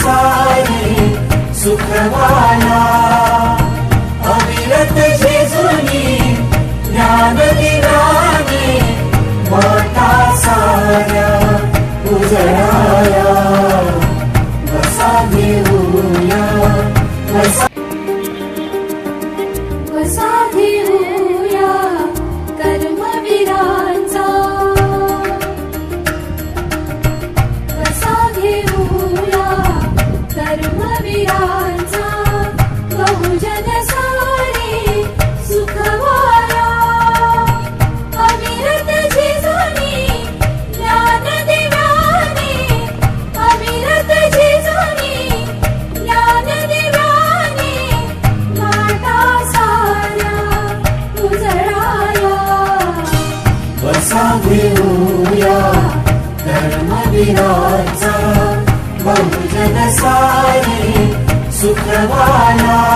सारी सुखवाला। अविरत जेजुनी ज्ञान दिनाने माता साऱ्या उजळाया। बसा देऊया बसा बसा वसा घेऊया धर्मवीराचा बहुजन सारे सुखवाला